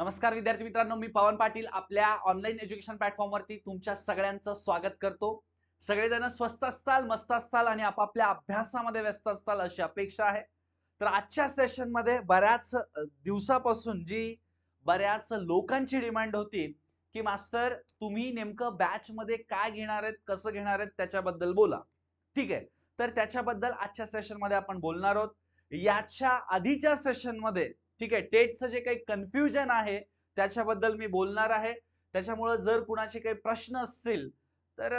नमस्कार विद्यार्थी मित्रांनो मी पवन पाटील आपल्या ऑनलाईन एज्युकेशन प्लॅटफॉर्मवरती तुमच्या सगळ्यांचं स्वागत करतो. सगळेजण स्वस्त असताल मस्त असताल आणि आपापल्या अभ्यासामध्ये व्यस्त असताल अशी अपेक्षा आहे. तर आजच्या सेशनमध्ये बऱ्याच दिवसापासून जी बऱ्याच लोकांची डिमांड होती की मास्तर तुम्ही नेमकं बॅच मध्ये काय घेणार आहेत कसं घेणार आहेत त्याच्याबद्दल बोला. ठीक आहे? तर त्याच्याबद्दल आजच्या सेशनमध्ये आपण बोलणार आहोत. याच्या आधीच्या सेशनमध्ये ठीक आहे टेटचं जे काही कन्फ्युजन आहे त्याच्याबद्दल मी बोलणार आहे. त्याच्यामुळं जर कुणाचे काही प्रश्न असतील तर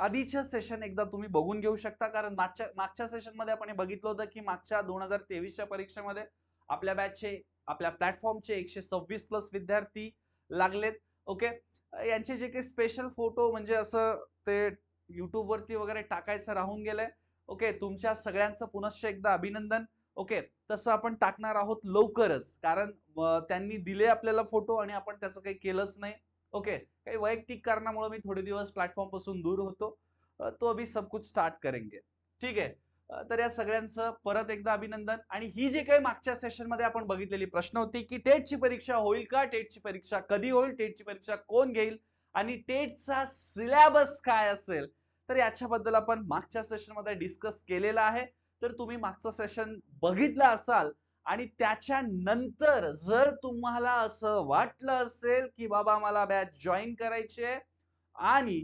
आधीचं सेशन एकदा तुम्ही बघून घेऊ शकता. कारण मागच्या मागच्या सेशनमध्ये आपण हे बघितलं होतं की मागच्या दोन हजार तेवीसच्या परीक्षेमध्ये आपल्या बॅचचे आपल्या प्लॅटफॉर्मचे एकशे सव्वीस प्लस विद्यार्थी लागलेत. ओके यांचे जे काही स्पेशल फोटो म्हणजे असं ते युट्यूब वरती वगैरे टाकायचं राहून गेलंय. ओके तुमच्या सगळ्यांचं पुनश्च एकदा अभिनंदन. ओके तसं आपण टाकणार आहोत लवकरच. कारण त्यांनी दिले आपल्याला फोटो आणि आपण त्याचं काही केलंच नाही. ओके काही वैयक्तिक कारणामुळे मी थोडे दिवस प्लॅटफॉर्मपासून दूर होतो. तो अभी सब कुछ स्टार्ट करेंगे. ठीक आहे? तर या सगळ्यांचं परत एकदा अभिनंदन. आणि ही जी काही मागच्या सेशनमध्ये आपण बघितलेली प्रश्न होती की टेटची परीक्षा होईल का? टेटची परीक्षा कधी होईल? टेटची परीक्षा कोण घेईल? आणि टेटचा सिलेबस काय असेल? तर याच्याबद्दल आपण मागच्या सेशनमध्ये डिस्कस केलेला आहे. तर तुम्ही मागचं सेशन बघितलं असाल आणि त्याच्यानंतर जर तुम्हाला असं वाटलं असेल की बाबा मला बॅच जॉईन करायची आहे आणि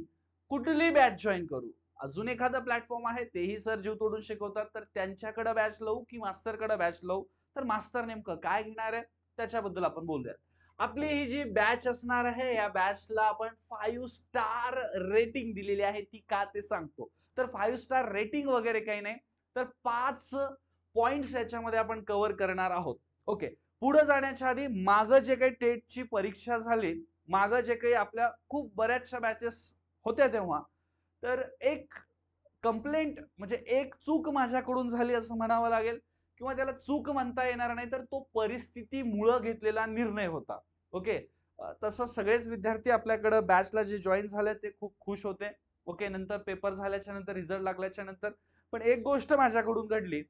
कुठली बॅच जॉईन करू? अजून एखादं प्लॅटफॉर्म आहे तेही सर जीव तोडून शिकवतात. तर त्यांच्याकडे बॅच लावू की मास्तरकडे बॅच लावू? तर मास्तर नेमकं काय घेणार आहे? त्याच्याबद्दल आपण बोलूयात. आपली ही जी बॅच असणार आहे या बॅचला आपण फाईव्ह स्टार रेटिंग दिलेली आहे ती का ते सांगतो. तर फाईव्ह स्टार रेटिंग वगैरे काही नाही. तर पाच पॉइंट्स याच्यामध्ये आपण कव्हर करणार आहोत. ओके पुढे जाण्याच्या आधी मागं जे काही टेटची परीक्षा झाली मागं जे काही आपल्या खूप बऱ्याचशा बॅचेस होत्या तेव्हा तर एक कंप्लेंट म्हणजे एक चूक माझ्याकडून झाली असं म्हणावं लागेल किंवा त्याला चूक म्हणता येणार नाही तर तो परिस्थितीमुळं घेतलेला निर्णय होता. ओके तसं सगळेच विद्यार्थी आपल्याकडं बॅचला जे जॉईन झाले ते खूप खुश होते. ओके नंतर पेपर झाल्याच्यानंतर रिझल्ट लागल्याच्या नंतर पण एक गोष्ट माझ्याकडून घडली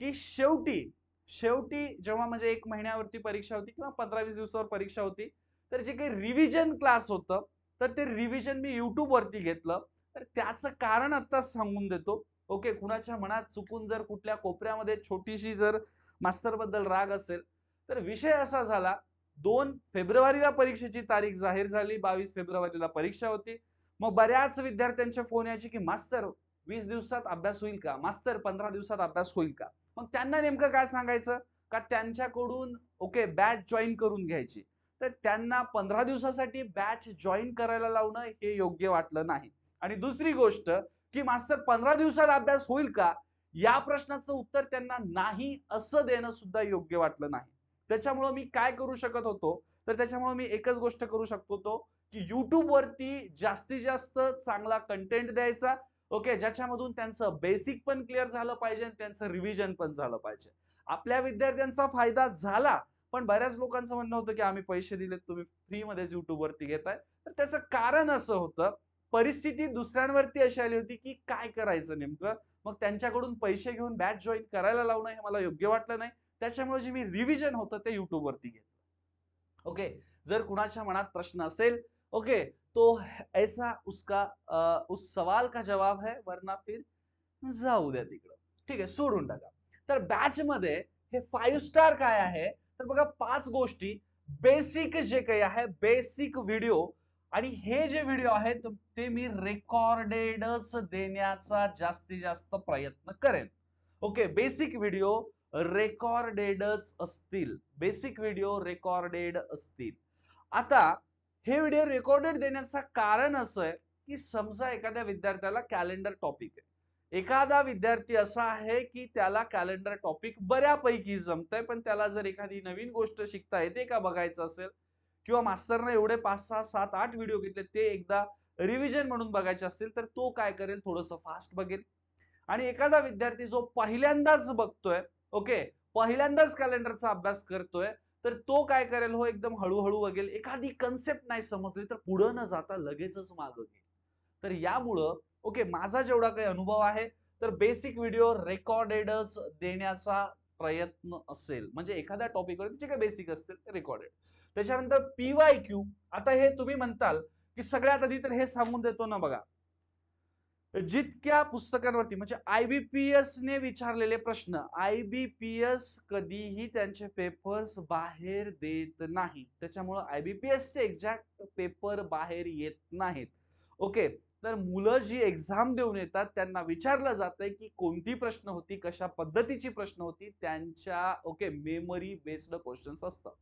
की शेवटी शेवटी जेव्हा म्हणजे एक महिन्यावरती परीक्षा होती किंवा पंधरा वीस दिवसावर परीक्षा होती तर जे काही रिव्हिजन क्लास होतं तर ते रिव्हिजन मी यूट्यूबवरती घेतलं. तर त्याचं कारण आत्ताच सांगून देतो. ओके कुणाच्या मनात चुकून जर कुठल्या कोपऱ्यामध्ये छोटीशी जर मास्तरबद्दल राग असेल तर विषय असा झाला दोन फेब्रुवारीला परीक्षेची तारीख जाहीर झाली बावीस फेब्रुवारीला परीक्षा होती. मग बऱ्याच विद्यार्थ्यांचे फोन यायचे की मास्तर वीस दिवसात अभ्यास होईल का? मास्तर पंधरा दिवसात अभ्यास होईल का? मग त्यांना नेमकं काय सांगायचं? का त्यांच्याकडून ओके बॅच जॉईन करून घ्यायची. तर त्यांना पंधरा दिवसासाठी बॅच जॉईन करायला लावणं हे योग्य वाटलं नाही. आणि दुसरी गोष्ट की मास्तर पंधरा दिवसात अभ्यास होईल का? या प्रश्नाचं उत्तर त्यांना नाही असं देणं सुद्धा योग्य वाटलं नाही. त्याच्यामुळं मी काय करू शकत होतो? तर त्याच्यामुळे मी एकच गोष्ट करू शकतो तो की युट्यूबवरती जास्तीत जास्त चांगला कंटेंट द्यायचा ओके ज्याच्यामधून त्यांचं बेसिक पण क्लिअर झालं पाहिजे आणि त्यांचं रिव्हिजन पण झालं पाहिजे. आपल्या विद्यार्थ्यांचा फायदा झाला पण बऱ्याच लोकांचं म्हणणं होतं की आम्ही पैसे दिलेत तुम्ही फ्रीमध्येच युट्यूबवरती घेताय. तर त्याचं कारण असं होतं परिस्थिती दुसऱ्यांवरती अशी आली होती की काय करायचं नेमकं? मग त्यांच्याकडून पैसे घेऊन बॅच जॉईन करायला लावणं हे मला योग्य वाटलं नाही. त्याच्यामुळे जे मी रिव्हिजन होतं ते युट्यूबवरती घेतलं. ओके जर कुणाच्या मनात प्रश्न असेल ओके तो ऐसा उसका आ, उस सवाल का जवाब है वरना फिर जाऊ द्या तिकडं. ठीक आहे सोडून टाका. तर बॅच मध्ये हे फाईव्ह स्टार काय आहे? तर बघा पाच गोष्टी. बेसिक जे काही आहे बेसिक व्हिडिओ आणि हे जे व्हिडिओ आहेत ते मी रेकॉर्डेडच देण्याचा जास्तीत जास्त प्रयत्न करेन. ओके बेसिक व्हिडिओ रेकॉर्डेडच असतील. बेसिक व्हिडिओ रेकॉर्डेड असतील. आता हे व्हिडिओ रेकॉर्डेड देण्याचं कारण असं आहे की समजा एखाद्या विद्यार्थ्याला कॅलेंडर टॉपिक आहे. एखादा विद्यार्थी असा आहे की त्याला कॅलेंडर टॉपिक बऱ्यापैकी जमतंय पण त्याला जर एखादी नवीन गोष्ट शिकता येते का बघायचं असेल किंवा मास्टरने एवढे पाच सहा सात आठ व्हिडिओ घेतले ते एकदा रिव्हिजन म्हणून बघायचे असेल तर तो काय करेल? थोडंसं फास्ट बघेल. आणि एखादा विद्यार्थी जो पहिल्यांदाच बघतोय ओके पहिल्यांदाच कॅलेंडरचा अभ्यास करतोय तर तो काय करेल? हो एकदम हळूहळू बघेल. एखादी कन्सेप्ट नाही समजली तर पुढं न जाता लगेचच मागं घेईल. तर यामुळं ओके माझा जेवढा काही अनुभव आहे तर बेसिक व्हिडिओ रेकॉर्डेडच देण्याचा प्रयत्न असेल. म्हणजे एखाद्या टॉपिकवर जे काही बेसिक असतील ते रेकॉर्डेड त्याच्यानंतर पीवाय क्यू आता हे तुम्ही म्हणताल की सगळ्यात आधी तर हे सांगून देतो ना बघा. जितक्या पुस्तकांवरती म्हणजे आयबीपीएस ने विचारलेले प्रश्न आयबीपीएस कधीही त्यांचे पेपर्स बाहेर देत नाही. त्याच्यामुळं आयबीपीएस चे एक्झॅक्ट पेपर बाहेर येत नाहीत. ओके तर मुलं जी एक्झाम देऊन येतात त्यांना विचारलं जातंय की कोणती प्रश्न होती कशा पद्धतीची प्रश्न होती त्यांच्या ओके मेमरी बेस्ड क्वेश्चन्स असतात.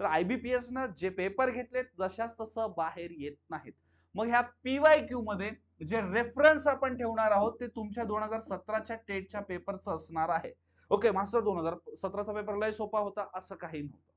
तर आयबीपीएस न जे पेपर घेतलेत जशाच तसं बाहेर येत नाहीत. मग ह्या पीवाय क्यू मध्ये जे रेफरन्स आपण ठेवणार आहोत ते तुमच्या दोन हजार सतराच्या टेटच्या पेपरचं असणार आहे. ओके मास्टर दोन हजार सतराचा पेपर लय सोपा होता असं काही नव्हतं.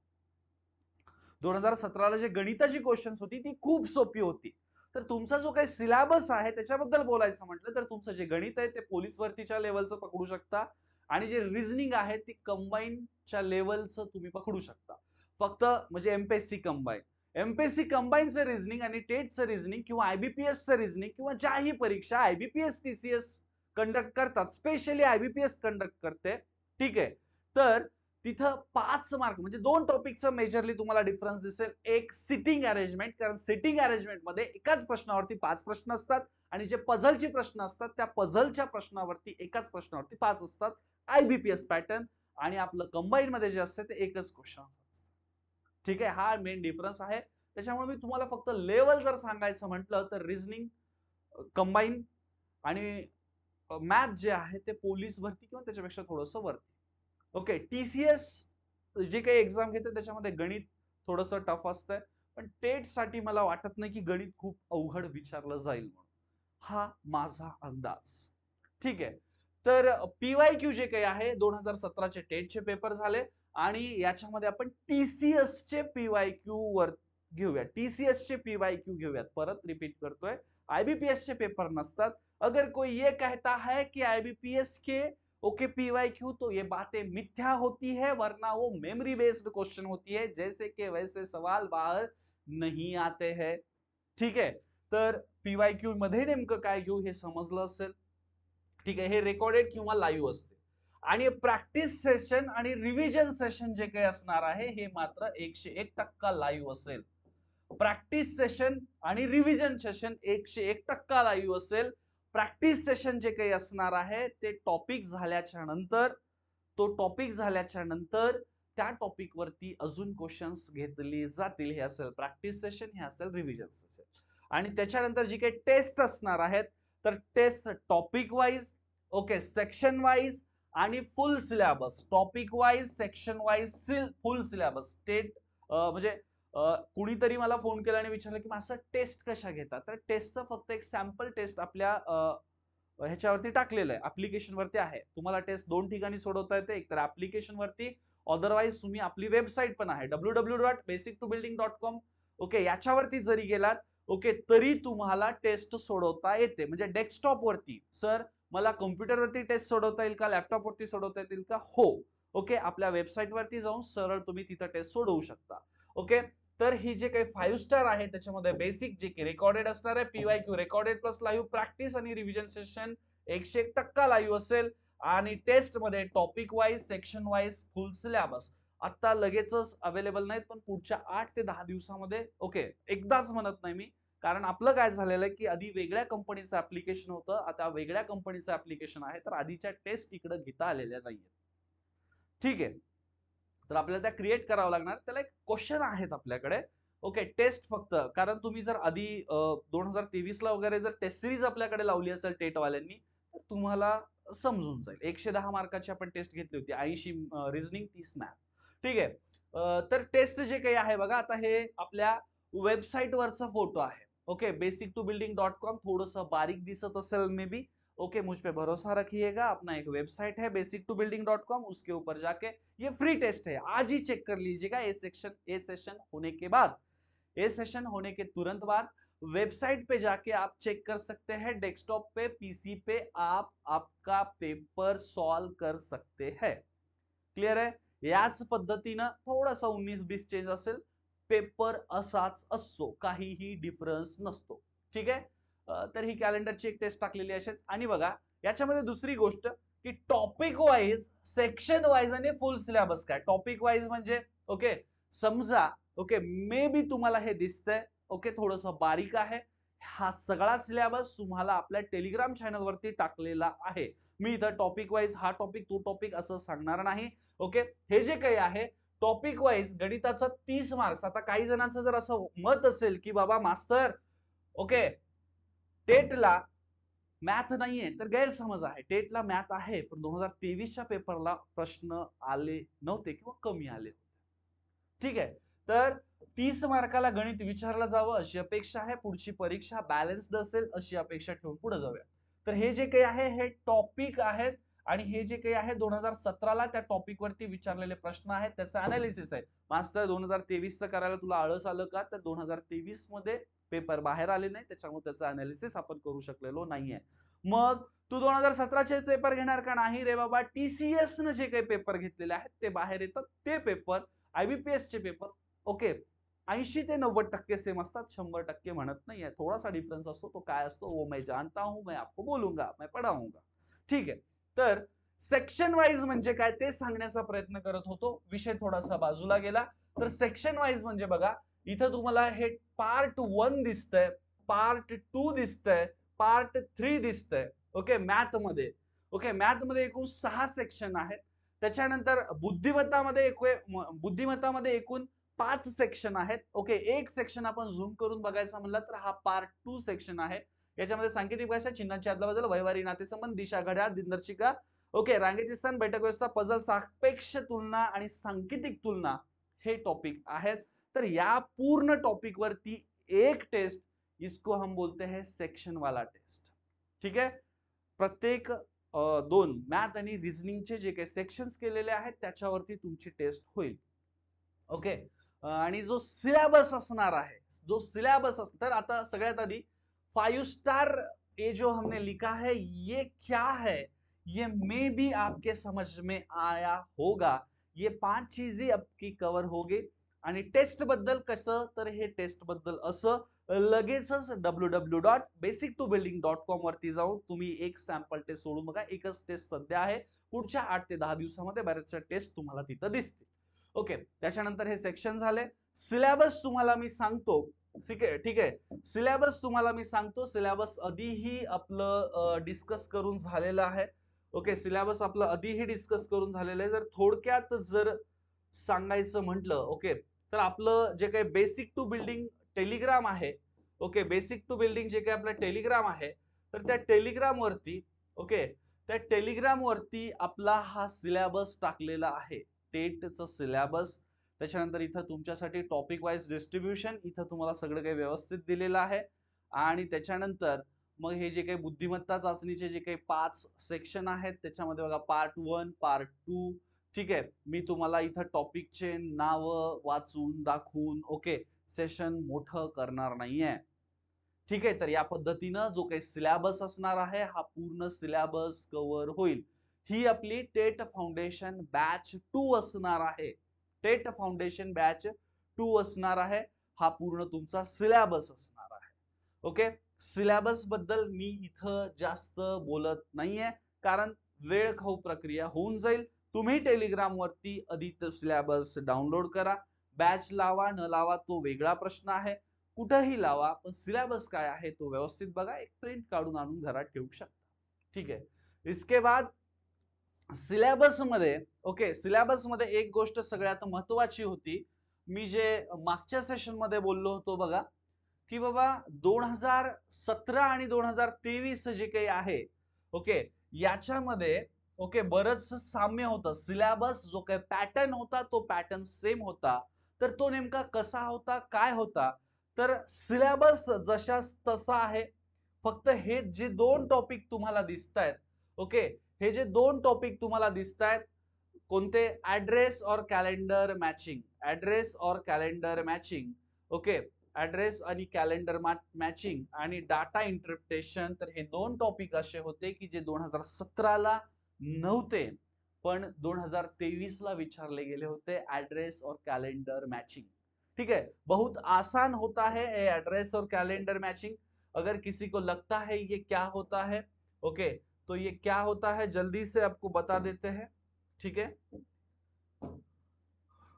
दोन हजार सतराला जे गणिताची क्वेश्चन्स होती ती खूप सोपी होती. तर तुमचा जो काही सिलेबस आहे त्याच्याबद्दल बोलायचं म्हटलं तर तुमचं जे गणित आहे ते पोलीस भरतीच्या लेवलचं पकडू शकता. आणि जे रिझनिंग आहे ती कंबाईनच्या लेवलचं तुम्ही पकडू शकता. फक्त म्हणजे एमपीएससी कंबाईन एमपीएससी कंबाईनचं रिझनिंग आणि टेटचं रिझनिंग किंवा आयबीपीएसचं रिझनिंग किंवा ज्याही परीक्षा आयबीपीएस टीसीएस कंडक्ट करतात. स्पेशली आयबीपीएस कंडक्ट करते. ठीक आहे. तर तिथं पाच मार्क म्हणजे दोन टॉपिकचं मेजरली तुम्हाला डिफरन्स दिसेल. एक सिटिंग अरेंजमेंट कारण सिटिंग अरेंजमेंटमध्ये एकाच प्रश्नावरती पाच प्रश्न असतात आणि जे पझलचे प्रश्न असतात त्या पझलच्या प्रश्नावरती एकाच प्रश्नावरती पाच असतात. आयबीपीएस पॅटर्न आणि आपलं कंबाईन मध्ये जे असते ते एकच क्वेश्चन ठीक आहे हा मेन डिफरन्स आहे. त्याच्यामुळे मी तुम्हाला फक्त लेवल जर सांगायचं म्हटलं तर रिझनिंग कंबाईन आणि मॅथ जे आहे ते पोलीस भरती किंवा त्याच्यापेक्षा थोडंसं वरती. ओके टीसीएस जे काही एक्झाम घेते त्याच्यामध्ये गणित थोडंसं टफ असतंय. पण टेटसाठी मला वाटत नाही की गणित खूप अवघड विचारलं जाईल म्हणून. हा माझा अंदाज. ठीक आहे. तर पीवाय क्यू जे काही आहे दोन हजार सतराचे टेटचे पेपर झाले. आणि याच्यामध्ये आपण टीसीएस चे पीवाय क्यू वर घेऊया टीसीएस चे पीवाय क्यू घेऊयात. परत रिपीट करतोय. आयबीपीएसचे पेपर नसतात. अगर कोई ये कहता है कि आईबीपीएस के ओके पीवाय क्यू तो ये बातें मिथ्या होती है वरना वो मेमोरी बेस्ड क्वेश्चन होती है जैसे कि वैसे सवाल बाहर नहीं आते हैं। ठीक आहे तर पीवाय क्यू मध्ये नेमकं काय घेऊ हे समजलं असेल. ठीक आहे? हे रेकॉर्डेड किंवा लाईव्ह असते. आणि प्रॅक्टिस सेशन आणि रिव्हिजन सेशन जे काही असणार आहे हे मात्र एकशे एक टक्का लाईव्ह असेल. प्रॅक्टिस सेशन आणि रिव्हिजन सेशन एकशे एक टक्का लाईव्ह असेल. प्रॅक्टिस सेशन जे काही असणार आहे ते टॉपिक झाल्याच्यानंतर तो टॉपिक झाल्याच्यानंतर त्या टॉपिकवरती अजून क्वेश्चन्स घेतली जातील. हे असेल प्रॅक्टिस सेशन हे असेल रिव्हिजन सेशन आणि त्याच्यानंतर जी काही टेस्ट असणार आहेत तर test topic wise okay section wise आणि full syllabus topic wise section wise syl full syllabus state म्हणजे कुणीतरी मला फोन केला आणि विचारलं की असं टेस्ट कशा घेतात? तर टेस्टचं फक्त एक सॅम्पल टेस्ट आपल्या ह्याच्यावरती टाकलेलं आहे. अप्लिकेशन वरती आहे. तुम्हाला टेस्ट दोन ठिकाणी सोडवता येते. एक तर ऍप्लिकेशन वरती अदरवाईज तुम्ही आपली वेबसाईट पण आहे. W W dot basic to building dot com okay याच्यावरती जरी गेलात ओके तरी तुम्हाला टेस्ट सोडवता येते. म्हणजे डेस्कटॉप वरती. सर मला कम्प्युटरवरती टेस्ट सोडवता येईल का लॅपटॉप वरती सोडवता येतील का? हो. ओके? आपल्या वेबसाईट वरती जाऊन सरळ तुम्ही तिथं टेस्ट सोडवू शकता. ओके? तर ही जे काही फाईव्ह स्टार आहे त्याच्यामध्ये बेसिक जे काही रेकॉर्डेड असणार आहे PY Q recorded plus live practice आणि रिव्हिजन सेशन एकशे एक टक्का लाईव्ह असेल. आणि टेस्टमध्ये topic wise section wise full syllabus आता लगेचच अवेलेबल नाहीत पण पुढच्या आठ ते दहा दिवसामध्ये ओके? एकदाच म्हणत नाही मी. कारण आपलं काय झालेलं आहे की आधी वेगळ्या कंपनीचं ऍप्लिकेशन होतं आता वेगळ्या कंपनीचं ऍप्लिकेशन आहे तर आधीच्या टेस्ट इकडे घेता आलेल्या नाहीये ठीक आहे. तर आपल्याला त्या क्रिएट करावं लागणार. त्याला एक क्वेश्चन आहेत आपल्याकडे. ओके टेस्ट फक्त. कारण तुम्ही जर आधी दोन हजार तेवीस ला वगैरे जर टेस्ट सिरीज आपल्याकडे लावली असेल टेटवाल्यांनी तर तुम्हाला समजून जाईल. एकशे दहा मार्काची आपण टेस्ट घेतली होती. ऐंशी रिझनिंग तीस मॅथ ठीक आहे. तर टेस्ट जे काही आहे बघा आता हे आपल्या वेबसाईट वरचा फोटो आहे. Okay basic to building dot com थोडस बारीक दिसत असेल मे बी। ओके मुझ पे भरोसा रखिएगा, अपना एक वेबसाइट है basic to building dot com उसके ऊपर जाके ये फ्री टेस्ट है। आज ही चेक कर लीजिएगा ए सेक्शन ए सेशन होने के बाद। ए सेशन होने के तुरंत बाद वेबसाइट पे जाके आप चेक कर सकते हैं डेस्कटॉप पे पीसी पे आप आपका पेपर सॉल्व कर सकते हैं। क्लिअर आहे याच पद्धतीनं थोडासा उन्नीस बीस चेंज असेल। पेपर असाच असतो काहीही डिफरन्स नसतो. ठीक आहे? तर ही कॅलेंडरची एक टेस्ट टाकलेली असेच आणि बघा याच्यामध्ये दुसरी गोष्ट की टॉपिक वाईज सेक्शन वाईज आणि फुल सिलेबस काय? टॉपिक वाईज म्हणजे ओके समजा ओके मे बी तुम्हाला हे दिसतंय ओके थोडस बारीक आहे. हा सगळा सिलेबस तुम्हाला आपल्या टेलिग्राम चॅनल वरती टाकलेला आहे. मी इथं टॉपिक वाईज हा टॉपिक तो टॉपिक असं सांगणार नाही. ओके हे जे काही आहे टॉपिक वाईज गणिताचा तीस मार्क्स आता काही जणांचं जर असं मत असेल की बाबा मास्तर ओके टेटला मॅथ नाहीये तर गैरसमज आहे. टेटला मॅथ आहे पण दोन हजार तेवीसच्या पेपरला प्रश्न आले नव्हते किंवा कमी आले होते. ठीक आहे. तर तीस मार्काला गणित विचारलं जावं अशी अपेक्षा आहे. पुढची परीक्षा बॅलन्स्ड असेल अशी अपेक्षा ठेवून पुढे जाऊया. तर हे जे काही आहे हे टॉपिक आहेत. आणि हे जे काही आहे दोन हजार सतराला त्या टॉपिक वरती विचारलेले प्रश्न आहेत त्याचं अनालिसिस आहे. मास्तर दोन हजार तेवीसचं करायला तुला आळस आलं का? तर दोन हजार तेवीसमध्ये पेपर बाहेर आले नाही त्याच्यामुळे त्याचं अनालिसिस आपण करू शकलेलो नाहीये. मग तू दोन हजार सतराचे पेपर घेणार का नाही रे बाबा? टीसीएस न जे काही पेपर घेतलेले आहेत ते बाहेर येतात. ते पेपर आयबीपीएस चे पेपर ओके ऐंशी ते नव्वद टक्के सेम असतात शंभर टक्के म्हणत नाहीये. थोडासा डिफरन्स असतो तो काय असतो? वो मैं जानता हूं मैं आपको बोलूंगा मैं पढ़ाऊंगा. ठीक आहे. तर सेक्शन वाईज म्हणजे काय ते सांगण्याचा प्रयत्न करत होतो. विषय थोडासा बाजूला गेला. तर सेक्शन वाईज म्हणजे बघा इथं तुम्हाला हे पार्ट वन दिसतंय पार्ट टू दिसतंय पार्ट थ्री दिसतंय. ओके मॅथमध्ये. ओके मॅथमध्ये एकूण सहा सेक्शन आहेत. त्याच्यानंतर बुद्धिमत्तामध्ये एक बुद्धिमत्तामध्ये एकूण पाच सेक्शन आहेत. ओके एक सेक्शन आपण झूम करून बघायचा म्हणलं तर हा पार्ट टू सेक्शन आहे. याच्यामध्ये सांकेतिक भाषा चिन्हांची आदलाबदल वैवारी नातेसंबंध दिशा घड्याळ दिनदर्शिका. ओके रांगेचे स्थान बैठक व्यवस्था पझल सापेक्ष तुलना आणि सांकेतिक तुलना हे टॉपिक आहेत. तर या पूर्ण टॉपिक वरती एक टेस्ट इसको हम बोलते हैं सेक्शन वाला टेस्ट ठीक आहे? प्रत्येक दोन मॅथ आणि रिझनिंगचे जे काही सेक्शन्स केलेले आहेत त्याच्यावरती तुमची टेस्ट होईल. ओके? आणि जो सिलेबस असणार आहे जो सिलेबस अस तर आता सगळ्यात आधी फाइव स्टार ये जो हमने लिखा है ये क्या है? ये मे बी आपके समझ में आया होगा। ये पाच चीजें आपकी कवर होगी आणि टेस्टबद्दल कसं? तर हे टेस्टबद्दल असं लगेचच W W dot basic to building dot com वरती जाऊन तुम्ही एक सॅम्पल टेस्ट सोडून बघा. एकच टेस्ट सध्या आहे. पुढच्या आठ ते दहा दिवसामध्ये बऱ्याचशा टेस्ट तुम्हाला तिथं दिसतील. ओके त्याच्यानंतर हे सेक्शन झाले. सिलेबस तुम्हाला मी सांगतो. ठीक आहे ठीक आहे. सिलेबस तुम्हाला मी सांगतो. सिलेबस आधीही आपलं डिस्कस करून झालेलं आहे. ओके सिलेबस आपलं आधीही डिस्कस करून झालेलं आहे. जर थोडक्यात जर सांगायचं म्हटलं ओके तर आपलं जे काही बेसिक टू बिल्डिंग टेलिग्राम आहे ओके बेसिक टू बिल्डिंग जे काही आपलं टेलिग्राम आहे तर त्या टेलिग्राम वरती ओके त्या टेलिग्राम वरती आपला हा सिलेबस टाकलेला आहे. टेटचं सिलॅबस त्याच्यानंतर इथं तुमच्यासाठी टॉपिक वाईज डिस्ट्रीब्युशन इथं तुम्हाला सगळं काही व्यवस्थित दिलेलं आहे. आणि त्याच्यानंतर मग हे जे काही बुद्धिमत्ता चाचणीचे जे काही पाच सेक्शन आहेत त्याच्यामध्ये बघा पार्ट वन पार्ट टू ठीक आहे. मी तुम्हाला इथं टॉपिकचे नाव वाचून दाखवून ओके सेशन मोठं करणार नाहीये. ठीक आहे तर या पद्धतीनं जो काही सिलॅबस असणार आहे हा पूर्ण सिलॅबस कव्हर होईल. ही आपली टेट फाउंडेशन बॅच टू असणार आहे. टेट फाउंडेशन बॅच टू असणार आहे. हा पूर्ण तुमचा सिलॅबस असणार आहे. ओके? सिलॅबसबद्दल मी इथं जास्त बोलत नाहीये. कारण वेळ खाऊ प्रक्रिया होऊन जाईल. तुम्ही टेलिग्राम वरती सिलॅबस डाउनलोड करा. बॅच लावा न लावा तो वेगळा प्रश्न आहे. कुठंही लावा पण सिलेबस काय आहे तो व्यवस्थित बघा. एक प्रिंट काढून आणून घरात ठेवू शकता. ठीक आहे. इसके बाद सिलॅबसमध्ये ओके सिलॅबसमध्ये एक गोष्ट सगळ्यात महत्वाची होती. मी जे मागच्या सेशनमध्ये बोललो होतो बघा की बाबा दोन हजार सतरा आणि दोन हजार तेवीस जे काही आहे ओके याच्यामध्ये ओके बरंच साम्य होतं. सिलॅबस जो काही पॅटर्न होता तो पॅटर्न सेम होता. तर तो नेमका कसा होता काय होता? तर सिलॅबस जशास तसा आहे. फक्त हे जे दोन टॉपिक तुम्हाला दिसत आहेत ओके हे जे दोन टॉपिक तुम्हाला दिसत आहेत कोणते ऍड्रेस और कॅलेंडर मॅचिंग ऍड्रेस और कॅलेंडर मॅचिंग ओके ऍड्रेस आणि कॅलेंडर मॅचिंग आणि डाटा इंटरप्रिटेशन तर हे दोन टॉपिक असे होते की जे दोन हजार सतराला नव्हते पण दोन हजार तेवीसला विचारले गेले होते ऍड्रेस और कॅलेंडर मॅचिंग ठीक है बहुत आसान होता है एड्रेस और कैलेंडर मैचिंग अगर किसी को लगता है ये क्या होता है ओके तो ये क्या होता है? जल्दी से आपको बता देते हैं ठीक आहे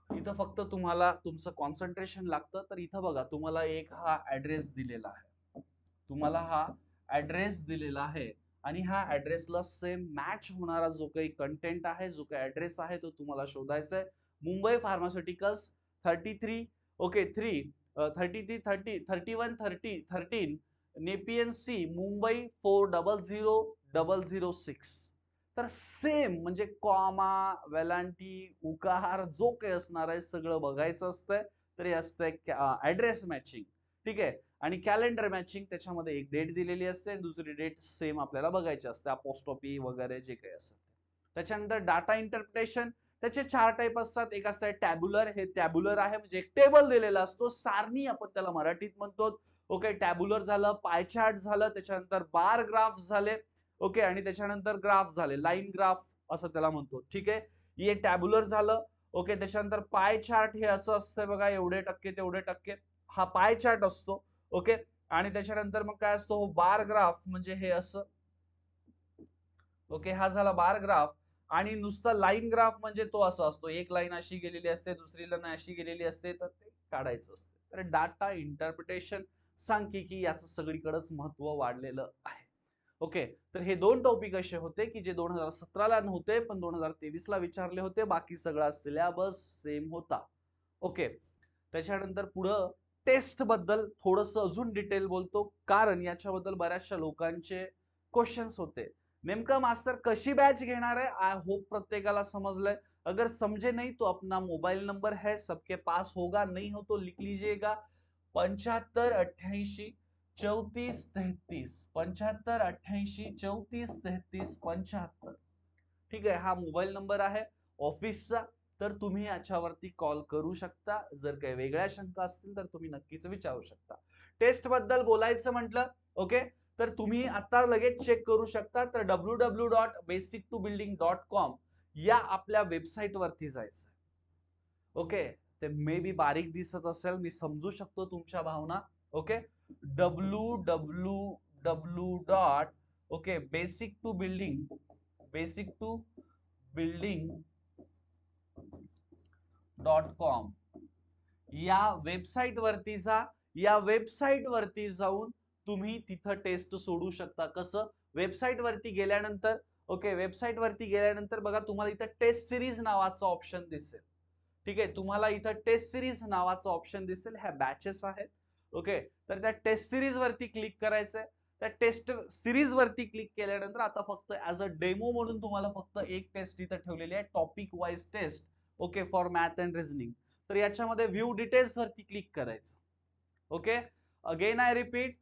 इथं फक्त तुम्हाला तुमचं कॉन्सन्ट्रेशन लागतं तर इथं बघा तुम्हाला एक हा ऍड्रेस दिलेला आहे. तुम्हाला हा ऍड्रेस दिलेला आहे आणि ह्या ऍड्रेसला सेम मॅच होणारा जो काही कंटेंट आहे जो काही ऍड्रेस आहे तो तुम्हाला शोधायचा आहे. Mumbai pharmaceuticals thirty three okay three thirty three thirty thirty one thirty thirteen Nepean sea Mumbai four double zero double zero six तर सेम म्हणजे कॉमा वेलांटी उकार जो काही असणार आहे सगळं बघायचं असतंय तरी असतंय ऍड्रेस मॅचिंग ठीक आहे? आणि कॅलेंडर मॅचिंग त्याच्यामध्ये एक डेट दिलेली असते दुसरी डेट सेम आपल्याला बघायची असते अपोस्टॉपी वगैरे जे काही असतं त्याच्यानंतर डाटा इंटरप्रिटेशन त्याचे चार टाईप असतात. एक असतं टॅब्युलर हे टॅब्युलर आहे म्हणजे एक टेबल दिलेला असतो. सारणी आपण त्याला मराठीत म्हणतो. ओके टॅब्युलर झालं पायचार्ट झालं त्याच्यानंतर बार ग्राफ झाले. ओके आणि त्याच्यानंतर ग्राफ झाले लाईन ग्राफ असं त्याला म्हणतो. ठीक आहे? हे टॅब्युलर झालं. ओके त्याच्यानंतर पाय चार्ट हे असं असतं बघा एवढे टक्के तेवढे टक्के. हा पाय चार्ट असतो. ओके? आणि त्याच्यानंतर मग काय असतो? बार ग्राफ म्हणजे हे असं. ओके हा झाला बार ग्राफ. आणि नुसता लाईन ग्राफ म्हणजे तो असा असतो. एक लाईन अशी गेलेली असते दुसरी लाईन अशी गेलेली असते तर ते काढायचं असते. तर डाटा इंटरप्रिटेशन सांख्यिकी याचं सगळीकडंच महत्त्व वाढलेलं आहे. ओके तर हे दोन टॉपिक असे होते की जे दोन हजार सतराला नव्हते पण दोन हजार तेवीस ला विचारले होते. बाकी सगळा सिलेबस सेम होता. ओके त्याच्यानंतर पुढं टेस्टबद्दल थोडंसं अजून डिटेल बोलतो. कारण याच्याबद्दल बऱ्याचशा लोकांचे क्वेश्चन्स होते. नेमकं मास्टर कशी बॅच घेणार आहे? आय होप प्रत्येकाला समजलंय. अगर समझे नहीं तो अपना मोबाइल नंबर है. सबके पास होगा नहीं हो तो लिख लीजिएगा. पंच्याहत्तर अठ्ठ्याऐंशी चौतीस तेहतीस पंच्याहत्तर अठ्ठ्याऐंशी चौतीस तेहतीस पंच्याहत्तर. ठीक आहे हा मोबाईल नंबर आहे ऑफिसचा तर तुम्ही याच्यावरती कॉल करू शकता. जर काही वेगळ्या शंका असतील तर तुम्ही नक्कीच विचारू शकता. टेस्टबद्दल बोलायचं म्हटलं ओके तर तुम्ही आता लगेच चेक करू शकता तर W W dot basic to building dot com या आपल्या वेबसाईट वरती जायचं ओके ते मे बी बारीक दिसत असेल मी समजू शकतो तुमच्या भावना. Okay? W W W dot okay basic to building basic to building dot com या वेबसाईट वरती जा या वेबसाईट वरती जाऊन तुम्ही तिथं टेस्ट सोडू शकता. कसं? वेबसाईट वरती गेल्यानंतर ओके वेबसाईट वरती गेल्यानंतर बघा तुम्हाला इथं टेस्ट सिरीज नावाचं ऑप्शन दिसेल. ठीक आहे? तुम्हाला इथं टेस्ट सिरीज नावाचं ऑप्शन दिसेल. ह्या बॅचेस आहेत. ओके? तर त्या टेस्ट सिरीज वरती क्लिक करायचंय. त्या टेस्ट सिरीज वरती क्लिक केल्यानंतर आता फक्त ऍज अ डेमो म्हणून तुम्हाला फक्त एक टेस्ट इथं ठेवलेली आहे topic wise test okay for math and reasoning तर याच्यामध्ये व्ह्यू डिटेल्स वरती क्लिक करायचं. Okay? Again I repeat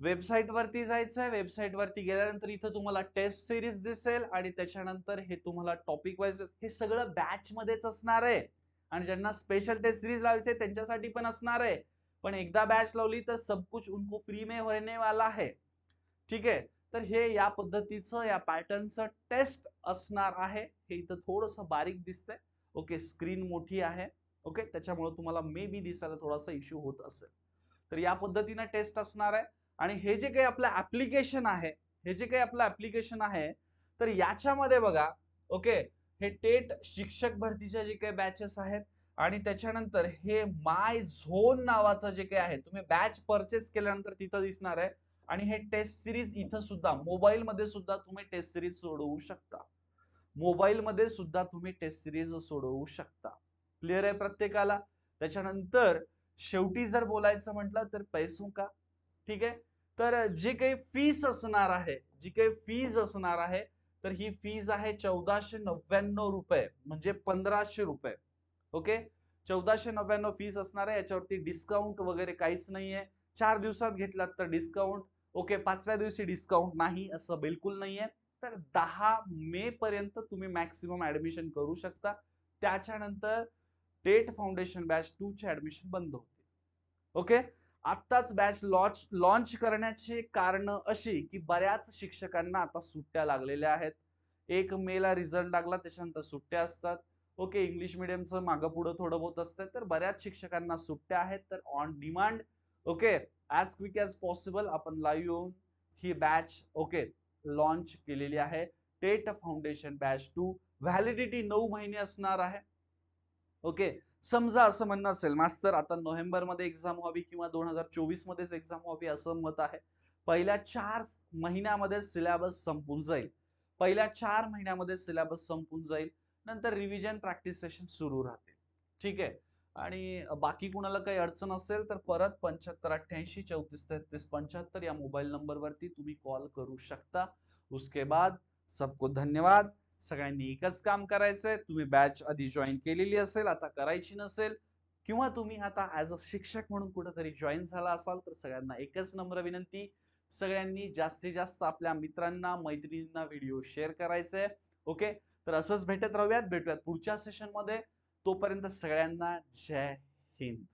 website वरती जायचंय. वेबसाईट वरती गेल्यानंतर इथं तुम्हाला टेस्ट सिरीज दिसेल आणि त्याच्यानंतर हे तुम्हाला टॉपिक वाईज हे सगळं बॅच मध्येच असणार आहे. आणि ज्यांना स्पेशल टेस्ट सिरीज लावायचे त्यांच्यासाठी पण असणार आहे. पण एकदा बॅच लावली तर सब कुछ उनको फ्री में होने वाला है. ठीक आहे तर हे या पद्धतीचं या पॅटर्नचं टेस्ट असणार आहे. हे इथं थोडस बारीक दिसतंय. ओके स्क्रीन मोठी आहे. ओके त्याच्यामुळे तुम्हाला मे बी दिसायला थोडासा इश्यू होत असेल. तर या पद्धतीने टेस्ट असणार आहे. आणि हे जे काही आपलं ऍप्लिकेशन आहे हे जे काही आपलं ऍप्लिकेशन आहे तर याच्यामध्ये बघा ओके हे टेट शिक्षक भरतीच्या जे काही बॅचेस आहेत आणि त्याच्यानंतर हे माय झोन नावाचं जे काही आहे तुम्ही बॅच परचेस केल्यानंतर तिथं दिसणार आहे. आणि हे टेस्ट सिरीज इथं सुद्धा मोबाईल मध्ये सुद्धा तुम्ही टेस्ट सिरीज सोडवू शकता. मोबाईल मध्ये सुद्धा तुम्ही टेस्ट सिरीज सोडवू शकता. क्लिअर आहे प्रत्येकाला? त्याच्यानंतर शेवटी जर बोलायचं म्हटलं तर पैसू का? ठीक आहे? तर जे काही फीस असणार आहे जी काही फीज असणार आहे तर ही फीज आहे चौदाशे नव्याण्णव रुपये म्हणजे पंधराशे रुपये. ओके? चौदाशे नव्याण्णव फीस असणार आहे. याच्यावरती डिस्काउंट वगैरे काहीच नाहीये. चार दिवसात घेतलात तर डिस्काउंट ओके पाचव्या दिवशी डिस्काउंट नाही असं बिलकुल नाहीये. तर दहा मे पर्यंत तुम्ही मॅक्सिमम ऍडमिशन करू शकता. त्याच्यानंतर टेट फाउंडेशन बॅच टू चे ऍडमिशन बंद होते ओके? आत्ताच बॅच लॉन्च लॉन्च करण्याची कारण अशी की बऱ्याच शिक्षकांना आता सुट्ट्या लागलेल्या आहेत. एक मेला रिझल्ट लागला त्याच्यानंतर सुट्ट्या असतात. ओके इंग्लिश मिडियमचं मागं पुढं थोडं बहुत असतं तर बऱ्याच शिक्षकांना सुट्ट्या आहेत तर on demand okay as quick as possible आपण लाईव्ह येऊन ही बॅच ओके लॉन्च केलेली आहे. TET foundation batch two validity नऊ महिने असणार आहे. ओके समजा असं म्हणणं असेल मास्तर आता नोव्हेंबरमध्ये एक्झाम व्हावी किंवा दोन हजार चोवीस मध्येच एक्झाम व्हावी असं मत आहे. पहिल्या चार महिन्यामध्ये सिलेबस संपून जाईल. पहिल्या चार महिन्यामध्ये सिलेबस संपून जाईल. नंतर रिव्हिजन प्रॅक्टिस सेशन सुरू राहते. ठीक आहे? आणि बाकी कुणाला काही अडचण असेल तर परत पंच्याहत्तर अठ्ठ्याऐंशी चौतीस तेहतीस पंच्याहत्तर या मोबाईल नंबरवरती तुम्ही कॉल करू शकता. उसके बाद सबको धन्यवाद. सगळ्यांनी एकच काम करायचंय. तुम्ही बॅच आधी जॉईन केलेली असेल आता करायची नसेल किंवा तुम्ही आता ऍज अ शिक्षक म्हणून कुठेतरी जॉईन झाला असाल तर सगळ्यांना एकच नम्र विनंती. सगळ्यांनी जास्तीत जास्त आपल्या मित्रांना मैत्रिणींना व्हिडिओ शेअर करायचे ओके तर असंच भेटत राहूयात. भेटूयात पुढच्या सेशनमध्ये तोपर्यंत सगळ्यांना जय हिंद.